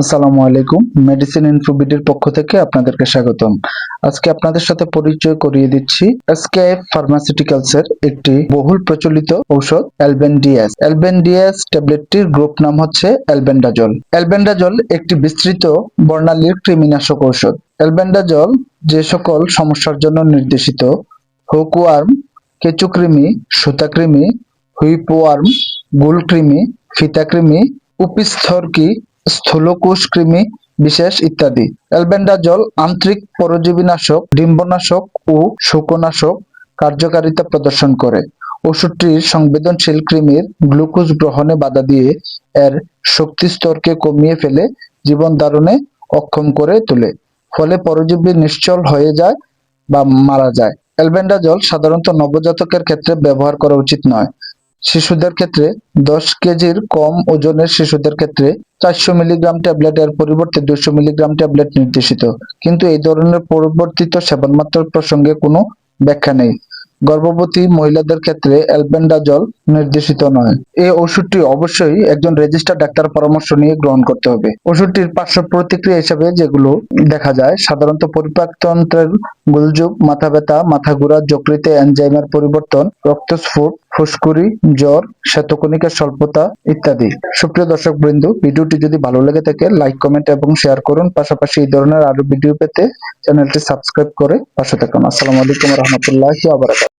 আসসালামু আলাইকুম। মেডিসিন ইনফোবিডির পক্ষ থেকে আপনাদেরকে স্বাগতম। আজকে আপনাদের সাথে পরিচয় করিয়ে দিচ্ছি এসকেএফ ফার্মাসিউটিক্যালস এর একটি বহুল প্রচলিত ঔষধ অ্যালবেন্ডিয়াস অ্যালবেন্ডিয়াস ট্যাবলেটটির গ্রুপ নাম হচ্ছে অ্যালবেন্ডাজল অ্যালবেন্ডাজল একটি বিস্তৃত বর্ণালীর কৃমিনাশক ঔষধ। অ্যালবেন্ডাজল যে সকল সমস্যার জন্য নির্দেশিত হুকওয়ার্ম কেঁচুকৃমি সুতাকৃমি হুইপওয়ার্ম গুলকৃমি ফিতাকৃমি উপিস্থর্কি স্থূলকোষ কৃমি বিশেষ ইত্যাদি। অ্যালবেন্ডাজল, আন্তরিক পরজীবীনাশক, ডিম্বনাশক ও শুকনাশক কার্যকারিতা প্রদর্শন করে। ওষুধটির সংবেদনশীল কৃমির গ্লুকোজ গ্রহণে বাধা দিয়ে এর শক্তি স্তরকে কমিয়ে ফেলে, জীবন ধারণে অক্ষম করে তোলে। ফলে পরজীবী নিশ্চল হয়ে যায় বা মারা যায়। অ্যালবেন্ডাজল সাধারণত নবজাতকের ক্ষেত্রে ব্যবহার করা উচিত নয়। শিশুদের ক্ষেত্রে দশ কেজির কম ওজনের শিশুদের ক্ষেত্রে চারশো মিলিগ্রাম ট্যাবলেটের পরিবর্তে দুশো মিলিগ্রাম ট্যাবলেট নির্দেশিত। কিন্তু এই ধরনের পরিবর্তিত সেবনমাত্রার প্রসঙ্গে কোনো ব্যাখ্যা নেই। গর্ভবতী মহিলাদের ক্ষেত্রে অ্যালবেন্ডাজল নির্দেশিত নয়। এই ওষুধটি অবশ্যই একজন রেজিস্টার ডাক্তার পরামর্শ নিয়ে গ্রহণ করতে হবে। ওষুধটির পার্শ্ব প্রতিক্রিয়া হিসেবে যেগুলো দেখা যায়, সাধারণত পরিপাকতন্ত্রের গুলজুব মাথা ব্যথা মাথা ঘোরা যকৃতে, এনজাইমের পরিবর্তন, রক্তস্ফুট ফুসকুরি জ্বর, শ্বেতকণিকার স্বল্পতা ইত্যাদি। সুপ্রিয় দর্শক বৃন্দ ভিডিওটি যদি ভালো লেগে থাকে, লাইক, কমেন্ট এবং শেয়ার করুন। পাশাপাশি এই ধরনের আরও ভিডিও পেতে চ্যানেলটি সাবস্ক্রাইব করে পাশে থাকুন। আসসালামু আলাইকুম রহমতুল্লাহ আবরাকাত